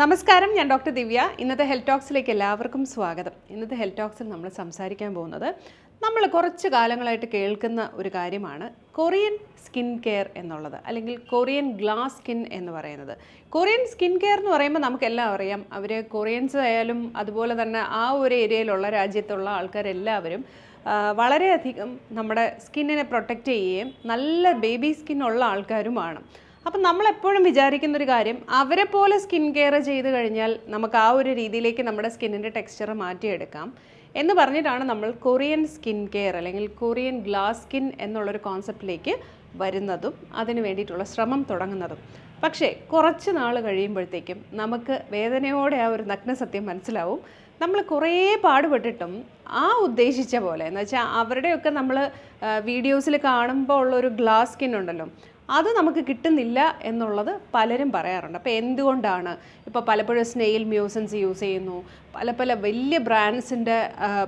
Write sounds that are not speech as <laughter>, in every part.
നമസ്കാരം ഞാൻ ഡോക്ടർ ദിവ്യ. ഇന്നത്തെ ഹെൽത്ത് ടോക്സിലേക്ക് എല്ലാവർക്കും സ്വാഗതം. ഇന്നത്തെ ഹെൽത്ത് ടോക്സിൽ നമ്മൾ സംസാരിക്കാൻ പോകുന്നത് നമ്മൾ കുറച്ച് കാലങ്ങളായിട്ട് കേൾക്കുന്ന ഒരു കാര്യമാണ് കൊറിയൻ സ്കിൻ കെയർ എന്നുള്ളത് അല്ലെങ്കിൽ കൊറിയൻ ഗ്ലാസ് സ്കിൻ എന്ന് പറയുന്നത്. കൊറിയൻ സ്കിൻ കെയർ എന്ന് പറയുമ്പോൾ നമുക്കെല്ലാം അറിയാം. അവർ കൊറിയൻസ് ആയാലും അതുപോലെ തന്നെ ആ ഒരു ഏരിയയിലുള്ള രാജ്യത്തുള്ള ആൾക്കാരെല്ലാവരും വളരെയധികം നമ്മുടെ സ്കിന്നിനെ പ്രൊട്ടക്റ്റ് ചെയ്യുകയും നല്ല ബേബി സ്കിന്നുള്ള ആൾക്കാരുമാണ്. അപ്പം നമ്മളെപ്പോഴും വിചാരിക്കുന്ന ഒരു കാര്യം അവരെ പോലെ സ്കിൻ കെയർ ചെയ്ത് കഴിഞ്ഞാൽ നമുക്ക് ആ ഒരു രീതിയിലേക്ക് നമ്മുടെ സ്കിന്നിന്റെ ടെക്സ്ചർ മാറ്റിയെടുക്കാം എന്ന് പറഞ്ഞിട്ടാണ് നമ്മൾ കൊറിയൻ സ്കിൻ കെയർ അല്ലെങ്കിൽ കൊറിയൻ ഗ്ലാസ് സ്കിൻ എന്നുള്ളൊരു കോൺസെപ്റ്റിലേക്ക് വരുന്നതും അതിന് വേണ്ടിയിട്ടുള്ള ശ്രമം തുടങ്ങുന്നതും. പക്ഷേ കുറച്ച് നാൾ കഴിയുമ്പോഴത്തേക്കും നമുക്ക് വേദനയോടെ ആ ഒരു നഗ്നസത്യം മനസ്സിലാവും. നമ്മൾ കുറേ പാടുപെട്ടിട്ടും ആ ഉദ്ദേശിച്ച പോലെ എന്ന് വെച്ചാൽ അവരുടെയൊക്കെ നമ്മൾ വീഡിയോസിൽ കാണുമ്പോൾ ഉള്ളൊരു ഗ്ലാസ് സ്കിൻ ഉണ്ടല്ലോ അത് നമുക്ക് കിട്ടുന്നില്ല എന്നുള്ളത് പലരും പറയാറുണ്ട്. അപ്പോൾ എന്തുകൊണ്ടാണ് ഇപ്പോൾ പലപ്പോഴും സ്നെയിൽ മ്യൂസൻസ് യൂസ് ചെയ്യുന്നു? പല പല വലിയ ബ്രാൻഡ്സിന്റെ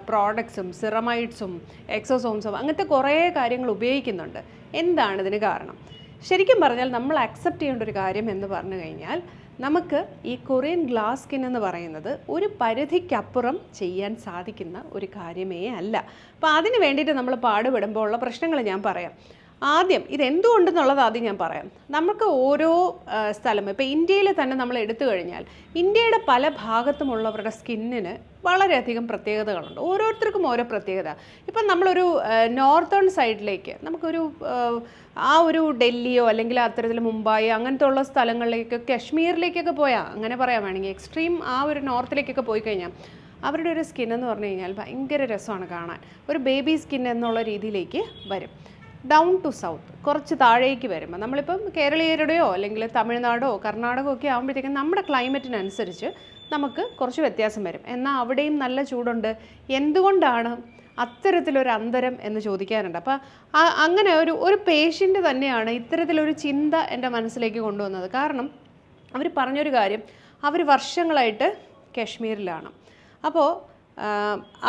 പ്രോഡക്ട്സും സിറമൈഡ്സും എക്സോസോംസും അങ്ങനത്തെ കുറേ കാര്യങ്ങൾ ഉപയോഗിക്കുന്നുണ്ട്. എന്താണ് ഇതിന് കാരണം? ശരിക്കും പറഞ്ഞാൽ നമ്മൾ അക്സെപ്റ്റ് ചെയ്യേണ്ട ഒരു കാര്യം എന്ന് പറഞ്ഞു കഴിഞ്ഞാൽ നമുക്ക് ഈ കൊറിയൻ ഗ്ലാസ് സ്കിൻ എന്ന് പറയുന്നത് ഒരു പരിധിക്കപ്പുറം ചെയ്യാൻ സാധിക്കുന്ന ഒരു കാര്യമേ അല്ല. അപ്പോൾ അതിന് വേണ്ടിയിട്ട് നമ്മൾ പാടുപെടുമ്പോൾ ഉള്ള പ്രശ്നങ്ങൾ ഞാൻ പറയാം. ആദ്യം ഇതെന്തുകൊണ്ടെന്നുള്ളത് ആദ്യം ഞാൻ പറയാം. നമുക്ക് ഓരോ സ്ഥലം ഇപ്പോൾ ഇന്ത്യയിൽ തന്നെ നമ്മൾ എടുത്തു കഴിഞ്ഞാൽ ഇന്ത്യയുടെ പല ഭാഗത്തുമുള്ളവരുടെ സ്കിന്നിന് വളരെയധികം പ്രത്യേകതകളുണ്ട്. ഓരോരുത്തർക്കും ഓരോ പ്രത്യേകത. ഇപ്പം നമ്മളൊരു നോർത്തേൺ സൈഡിലേക്ക് നമുക്കൊരു ആ ഒരു ഡൽഹിയോ അല്ലെങ്കിൽ അത്തരത്തിൽ മുംബൈ അങ്ങനത്തെ ഉള്ള സ്ഥലങ്ങളിലേക്ക് കശ്മീരിലേക്കൊക്കെ പോയാൽ അങ്ങനെ പറയാൻ വേണമെങ്കിൽ എക്സ്ട്രീം ആ ഒരു നോർത്തിലേക്കൊക്കെ പോയി കഴിഞ്ഞാൽ അവരുടെ ഒരു സ്കിൻ എന്ന് പറഞ്ഞു കഴിഞ്ഞാൽ ഭയങ്കര രസമാണ് കാണാൻ. ഒരു ബേബി സ്കിൻ എന്നുള്ള രീതിയിലേക്ക് വരും. ഡൗൺ ടു സൗത്ത് കുറച്ച് താഴേക്ക് വരുമ്പോൾ നമ്മളിപ്പം കേരളീയരുടെയോ അല്ലെങ്കിൽ തമിഴ്നാടോ കർണാടകമോ ഒക്കെ ആകുമ്പോഴത്തേക്കും നമ്മുടെ ക്ലൈമറ്റിനനുസരിച്ച് നമുക്ക് കുറച്ച് വ്യത്യാസം വരും. എന്നാൽ അവിടെയും നല്ല ചൂടുണ്ട്. എന്തുകൊണ്ടാണ് അത്തരത്തിലൊരു അന്തരം എന്ന് ചോദിക്കാറുണ്ട് അപ്പോൾ അങ്ങനെ ഒരു ഒരു പേഷ്യന്റ് തന്നെയാണ് ഇത്തരത്തിലൊരു ചിന്ത എന്റെ മനസ്സിലേക്ക് കൊണ്ടുവന്നത്. കാരണം അവർ പറഞ്ഞൊരു കാര്യം അവർ വർഷങ്ങളായിട്ട് കാശ്മീരിലാണ്. അപ്പോൾ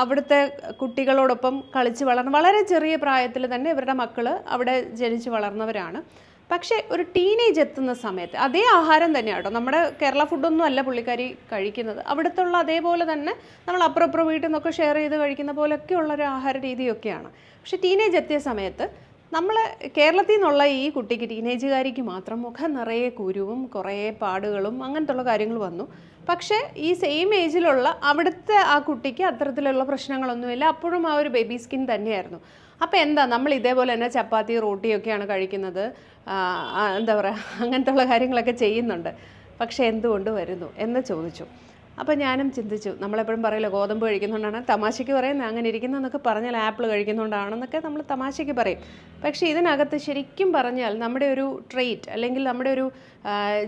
അവിടുത്തെ കുട്ടികളോടൊപ്പം കളിച്ച് വളർന്ന് വളരെ ചെറിയ പ്രായത്തിൽ തന്നെ ഇവരുടെ മക്കൾ അവിടെ ജനിച്ച് വളർന്നവരാണ്. പക്ഷേ ഒരു ടീനേജ് എത്തുന്ന സമയത്ത് അതേ ആഹാരം തന്നെയാണ് കേട്ടോ. നമ്മുടെ കേരള ഫുഡൊന്നും അല്ല പുള്ളിക്കാരി കഴിക്കുന്നത്. അവിടുത്തുള്ള അതേപോലെ തന്നെ നമ്മൾ അപ്പുറം അപ്പുറം വീട്ടിൽ നിന്നൊക്കെ ഷെയർ ചെയ്ത് കഴിക്കുന്ന പോലെയൊക്കെയുള്ള ഒരു ആഹാര രീതിയൊക്കെയാണ്. പക്ഷേ ടീനേജ് എത്തിയ സമയത്ത് നമ്മൾ കേരളത്തിൽ നിന്നുള്ള ഈ കുട്ടിക്ക് ടീനേജുകാരിക്ക് മാത്രം മുഖം നിറയെ കുരുവും കുറേ പാടുകളും അങ്ങനത്തെ ഉള്ള കാര്യങ്ങൾ വന്നു. പക്ഷേ ഈ സെയിം ഏജിലുള്ള അവിടുത്തെ ആ കുട്ടിക്ക് അത്തരത്തിലുള്ള പ്രശ്നങ്ങളൊന്നുമില്ല. അപ്പോഴും ആ ഒരു ബേബി സ്കിൻ തന്നെയായിരുന്നു. അപ്പോൾ എന്താ? നമ്മൾ ഇതേപോലെ തന്നെ ചപ്പാത്തി റോട്ടിയൊക്കെയാണ് കഴിക്കുന്നത്. എന്താ പറയുക അങ്ങനത്തെ ഉള്ള കാര്യങ്ങളൊക്കെ ചെയ്യുന്നുണ്ട്. പക്ഷേ എന്തുകൊണ്ട് വരുന്നു എന്ന് ചോദിച്ചു. അപ്പോൾ ഞാനും ചിന്തിച്ചു നമ്മളെപ്പോഴും പറയില്ല ഗോതമ്പ് കഴിക്കുന്നതുകൊണ്ടാണ് തമാശയ്ക്ക് പറയുന്നത് അങ്ങനെ ഇരിക്കുന്നതെന്നൊക്കെ പറഞ്ഞാൽ ആപ്പിൾ കഴിക്കുന്നതുകൊണ്ടാണെന്നൊക്കെ നമ്മൾ തമാശയ്ക്ക് പറയും. പക്ഷേ ഇതിനകത്ത് ശരിക്കും പറഞ്ഞാൽ നമ്മുടെ ഒരു ട്രെയ്റ്റ് അല്ലെങ്കിൽ നമ്മുടെ ഒരു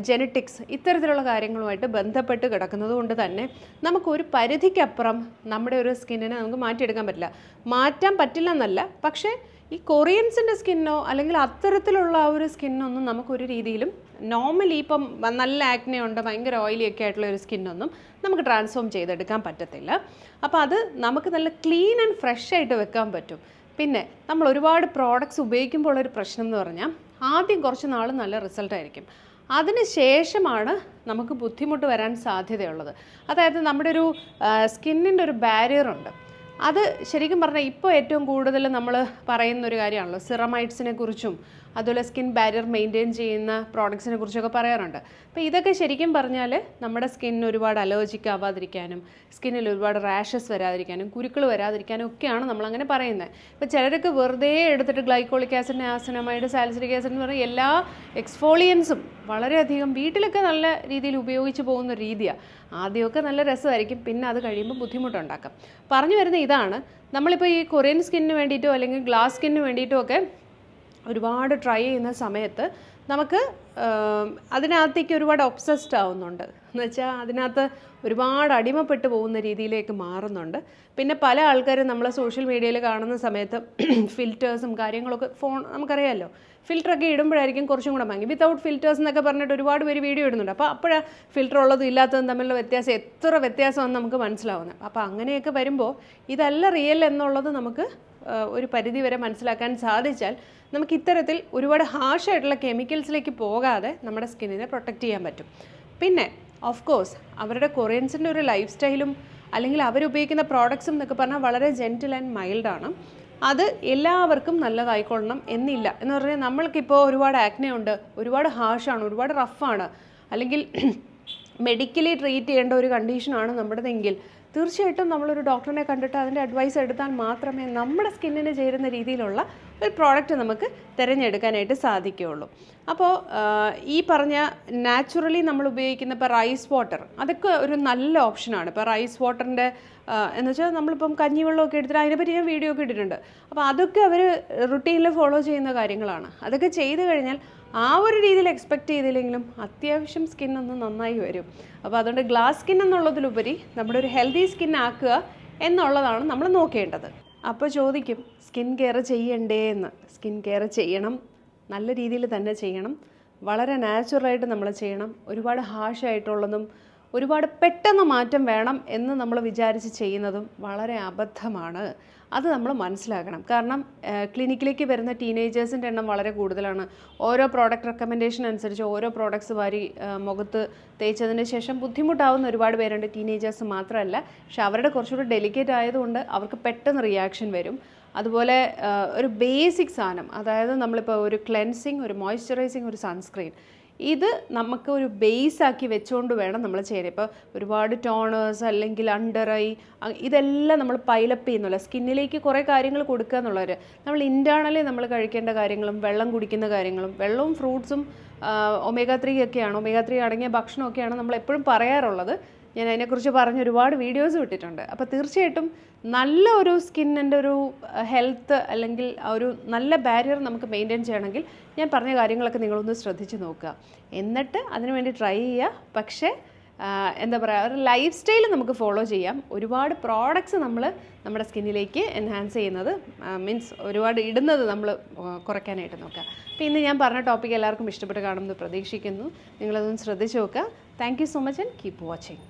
ജെനറ്റിക്സ് ഇത്തരത്തിലുള്ള കാര്യങ്ങളുമായിട്ട് ബന്ധപ്പെട്ട് കിടക്കുന്നത് കൊണ്ട് തന്നെ നമുക്കൊരു പരിധിക്കപ്പുറം നമ്മുടെ ഒരു സ്കിന്നിനെ നമുക്ക് മാറ്റിയെടുക്കാൻ പറ്റില്ല. മാറ്റാൻ പറ്റില്ല എന്നല്ല പക്ഷേ ഈ കൊറിയൻസിന്റെ സ്കിന്നോ അല്ലെങ്കിൽ അത്തരത്തിലുള്ള ആ ഒരു സ്കിന്നൊന്നും നമുക്കൊരു രീതിയിലും നോർമലി ഇപ്പം നല്ല ആക്നെ ഉണ്ട് ഭയങ്കര ഓയിലി ഒക്കെ ആയിട്ടുള്ള ഒരു സ്കിന്നൊന്നും നമുക്ക് ട്രാൻസ്ഫോം ചെയ്തെടുക്കാൻ പറ്റത്തില്ല. അപ്പോൾ അത് നമുക്ക് നല്ല ക്ലീൻ ആൻഡ് ഫ്രഷ് ആയിട്ട് വെക്കാൻ പറ്റും. പിന്നെ നമ്മൾ ഒരുപാട് പ്രോഡക്റ്റ്സ് ഉപയോഗിക്കുമ്പോൾ ഉള്ളൊരു പ്രശ്നം എന്ന് പറഞ്ഞാൽ ആദ്യം കുറച്ച് നാൾ നല്ല റിസൾട്ടായിരിക്കും അതിന് ശേഷമാണ് നമുക്ക് ബുദ്ധിമുട്ട് വരാൻ സാധ്യതയുള്ളത്. അതായത് നമ്മുടെ ഒരു സ്കിന്നിന്റെ ഒരു ബാരിയർ ഉണ്ട്. അത് ശരിക്കും പറഞ്ഞാൽ ഇപ്പോൾ ഏറ്റവും കൂടുതൽ നമ്മൾ പറയുന്ന ഒരു കാര്യമാണല്ലോ സിറമൈറ്റ്സിനെ കുറിച്ചും അതുപോലെ സ്കിൻ ബാരിയർ മെയിന്റെയിൻ ചെയ്യുന്ന പ്രോഡക്ട്സിനെ കുറിച്ചൊക്കെ പറയാറുണ്ട്. അപ്പോൾ ഇതൊക്കെ ശരിക്കും പറഞ്ഞാൽ നമ്മുടെ സ്കിന്നിന് ഒരുപാട് അലർജിക്ക് ആവാതിരിക്കാനും സ്കിന്നിൽ ഒരുപാട് റാഷസ് വരാതിരിക്കാനും കുരുക്കൾ വരാതിരിക്കാനും ഒക്കെയാണ് നമ്മളങ്ങനെ പറയുന്നത് ഇപ്പോൾ ചിലരൊക്കെ വെറുതെ എടുത്തിട്ട് glycolic acid niacinamide salicylic acid എന്ന് പറയുന്ന എല്ലാ എക്സ്ഫോളിയൻസും വളരെയധികം വീട്ടിലൊക്കെ നല്ല രീതിയിൽ ഉപയോഗിച്ച് പോകുന്ന രീതിയാണ് ആദ്യമൊക്കെ നല്ല രസമായിരിക്കും പിന്നെ അത് കഴിയുമ്പോൾ ബുദ്ധിമുട്ടുണ്ടാക്കാം. പറഞ്ഞു വരുന്ന ഇതാണ്. നമ്മളിപ്പോൾ ഈ കൊറിയൻ സ്കിന്നിന് വേണ്ടിയിട്ടോ അല്ലെങ്കിൽ ഗ്ലാസ് സ്കിന്നിന് വേണ്ടിയിട്ടോ ഒക്കെ ഒരുപാട് ട്രൈ ചെയ്യുന്ന സമയത്ത് നമുക്ക് അതിനകത്തേക്ക് ഒരുപാട് ഒബ്സസ്ഡ് ആവുന്നുണ്ട്. എന്ന് വെച്ചാൽ അതിനകത്ത് ഒരുപാട് അടിമപ്പെട്ടു പോകുന്ന രീതിയിലേക്ക് മാറുന്നുണ്ട്. പിന്നെ പല ആൾക്കാരും നമ്മൾ സോഷ്യൽ മീഡിയയിൽ കാണുന്ന സമയത്ത് <clears throat> ഫിൽറ്റേഴ്സും കാര്യങ്ങളൊക്കെ ഫോൺ നമുക്കറിയാമല്ലോ ഫിൽറ്ററൊക്കെ ഇടുമ്പോഴായിരിക്കും കുറച്ചും കൂടെ ഭംഗി. വിത്തൗട്ട് ഫിൽറ്റേഴ്സ് എന്നൊക്കെ പറഞ്ഞിട്ട് ഒരുപാട് പേര് വീഡിയോ ഇടുന്നുണ്ട്. അപ്പോൾ അപ്പോഴാണ് ഫിൽറ്റർ ഉള്ളതും ഇല്ലാത്തതും തമ്മിലുള്ള വ്യത്യാസം എത്ര വ്യത്യാസമാണെന്ന് നമുക്ക് മനസ്സിലാവുന്നത്. അപ്പോൾ അങ്ങനെയൊക്കെ വരുമ്പോൾ ഇതല്ല റിയൽ എന്നുള്ളത് നമുക്ക് ഒരു പരിധി വരെ മനസ്സിലാക്കാൻ സാധിച്ചാൽ നമുക്ക് ഇത്തരത്തിൽ ഒരുപാട് ഹാർഷായിട്ടുള്ള കെമിക്കൽസിലേക്ക് പോകാതെ നമ്മുടെ സ്കിന്നിനെ പ്രൊട്ടക്റ്റ് ചെയ്യാൻ പറ്റും. പിന്നെ ഓഫ് കോഴ്സ് അവരുടെ കൊറിയൻസിന്റെ ഒരു ലൈഫ് സ്റ്റൈലും അല്ലെങ്കിൽ അവരുപയോഗിക്കുന്ന പ്രോഡക്ട്സും എന്നൊക്കെ പറഞ്ഞാൽ വളരെ ജെന്റിൽ ആൻഡ് മൈൽഡാണ്. അത് എല്ലാവർക്കും നല്ലതായിക്കൊള്ളണം എന്നില്ല. എന്ന് പറഞ്ഞാൽ നമ്മൾക്കിപ്പോൾ ഒരുപാട് ആക്നെ ഉണ്ട് ഒരുപാട് ഹാഷാണ് ഒരുപാട് റഫാണ് അല്ലെങ്കിൽ <clears throat> മെഡിക്കലി ട്രീറ്റ് ചെയ്യേണ്ട ഒരു കണ്ടീഷനാണ് നമ്മുടേതെങ്കിൽ തീർച്ചയായിട്ടും നമ്മളൊരു ഡോക്ടറിനെ കണ്ടിട്ട് അതിന്റെ അഡ്വൈസ് എടുത്താൽ മാത്രമേ നമ്മുടെ സ്കിന്നിന് ചേരുന്ന രീതിയിലുള്ള ഒരു പ്രോഡക്റ്റ് നമുക്ക് തിരഞ്ഞെടുക്കാനായിട്ട് സാധിക്കുകയുള്ളൂ. അപ്പോൾ ഈ പറഞ്ഞ നാച്ചുറലി നമ്മൾ ഉപയോഗിക്കുന്ന ഇപ്പോൾ റൈസ് വാട്ടർ അതൊക്കെ ഒരു നല്ല ഓപ്ഷനാണ് ഇപ്പോൾ റൈസ് വാട്ടറിന്റെ എന്ന് വെച്ചാൽ നമ്മളിപ്പം കഞ്ഞിവെള്ളമൊക്കെ എടുത്തിട്ട് അതിനെപ്പറ്റി ഞാൻ വീഡിയോ ഒക്കെ ഇട്ടിട്ടുണ്ട്. അപ്പോൾ അതൊക്കെ അവർ റുട്ടീനിൽ ഫോളോ ചെയ്യുന്ന കാര്യങ്ങളാണ്. അതൊക്കെ ചെയ്തു കഴിഞ്ഞാൽ ആ ഒരു രീതിയിൽ എക്സ്പെക്റ്റ് ചെയ്തില്ലെങ്കിലും അത്യാവശ്യം സ്കിൻ ഒന്ന് നന്നായി വരും. അപ്പോൾ അതുകൊണ്ട് ഗ്ലാസ് സ്കിൻ എന്നുള്ളതിലുപരി നമ്മുടെ ഒരു ഹെൽത്തി സ്കിൻ ആക്കുക എന്നുള്ളതാണ് നമ്മൾ നോക്കേണ്ടത്. അപ്പോൾ ചോദിക്കും സ്കിൻ കെയർ ചെയ്യണ്ടേ? എന്ന്. സ്കിൻ കെയർ ചെയ്യണം. നല്ല രീതിയിൽ തന്നെ ചെയ്യണം. വളരെ നാച്ചുറലായിട്ട് നമ്മൾ ചെയ്യണം. ഒരുപാട് ഹാഷായിട്ടുള്ളതും ഒരുപാട് പെട്ടെന്ന് മാറ്റം വേണം എന്ന് നമ്മൾ വിചാരിച്ച് ചെയ്യുന്നതും വളരെ അബദ്ധമാണ്. അത് നമ്മൾ മനസ്സിലാക്കണം. കാരണം ക്ലിനിക്കിലേക്ക് വരുന്ന ടീനേജേഴ്സിന്റെ എണ്ണം വളരെ കൂടുതലാണ്. ഓരോ പ്രോഡക്റ്റ് റെക്കമെൻഡേഷൻ അനുസരിച്ച് ഓരോ പ്രോഡക്ട്സ് വാരി മുഖത്ത് തേച്ചതിന് ശേഷം ബുദ്ധിമുട്ടാവുന്ന ഒരുപാട് പേരുണ്ട്. ടീനേജേഴ്സ് മാത്രമല്ല പക്ഷെ അവരുടെ കുറച്ചുകൂടി ഡെലിക്കേറ്റ് ആയതുകൊണ്ട് അവർക്ക് പെട്ടെന്ന് റിയാക്ഷൻ വരും. അതുപോലെ ഒരു ബേസിക് സാധനം അതായത് നമ്മളിപ്പോൾ ഒരു ക്ലെൻസിങ് ഒരു മോയ്സ്ചറൈസിങ് ഒരു സൺസ്ക്രീൻ ഇത് നമുക്ക് ഒരു ബേസ് ആക്കി വെച്ചുകൊണ്ട് വേണം നമ്മൾ ചെയ്യാൻ ഇപ്പോൾ ഒരുപാട് ടോണേഴ്സ് അല്ലെങ്കിൽ അണ്ടർ ഐ ഇതെല്ലാം നമ്മൾ പൈലപ്പ് ചെയ്യുന്നില്ല സ്കിന്നിലേക്ക് കുറേ കാര്യങ്ങൾ കൊടുക്കുക എന്നുള്ളവർ നമ്മൾ ഇന്റേർണലി നമ്മൾ കഴിക്കേണ്ട കാര്യങ്ങളും വെള്ളം കുടിക്കുന്ന കാര്യങ്ങളും വെള്ളവും ഫ്രൂട്ട്സും ഒമേഗ ത്രീ ഒക്കെയാണ്. ഒമേഗ ത്രീ അടങ്ങിയ ഭക്ഷണമൊക്കെയാണ് നമ്മൾ എപ്പോഴും പറയാറുള്ളത്. ഞാൻ അതിനെക്കുറിച്ച് പറഞ്ഞ് ഒരുപാട് വീഡിയോസ് വിട്ടിട്ടുണ്ട് അപ്പോൾ തീർച്ചയായിട്ടും നല്ല ഒരു സ്കിന്നിന്റെ ഒരു ഹെൽത്ത് അല്ലെങ്കിൽ ഒരു നല്ല ബാരിയർ നമുക്ക് മെയിന്റെയിൻ ചെയ്യണമെങ്കിൽ ഞാൻ പറഞ്ഞ കാര്യങ്ങളൊക്കെ നിങ്ങളൊന്ന് ശ്രദ്ധിച്ച് നോക്കുക. എന്നിട്ട് അതിനു വേണ്ടി ട്രൈ ചെയ്യുക. പക്ഷേ എന്താ പറയുക ഒരു ലൈഫ് സ്റ്റൈൽ നമുക്ക് ഫോളോ ചെയ്യാം. ഒരുപാട് പ്രോഡക്റ്റ്സ് നമ്മൾ നമ്മുടെ സ്കിന്നിലേക്ക് എൻഹാൻസ് ചെയ്യുന്നത് മീൻസ് ഒരുപാട് ഇടുന്നത് നമ്മൾ കുറയ്ക്കാനായിട്ട് നോക്കുക. അപ്പോൾ ഇന്ന് ഞാൻ പറഞ്ഞ ടോപ്പിക് എല്ലാവർക്കും ഇഷ്ടപ്പെട്ട് കാണുമെന്ന് പ്രതീക്ഷിക്കുന്നു. നിങ്ങളതൊന്ന് ശ്രദ്ധിച്ച് നോക്കുക. Thank you so much and keep watching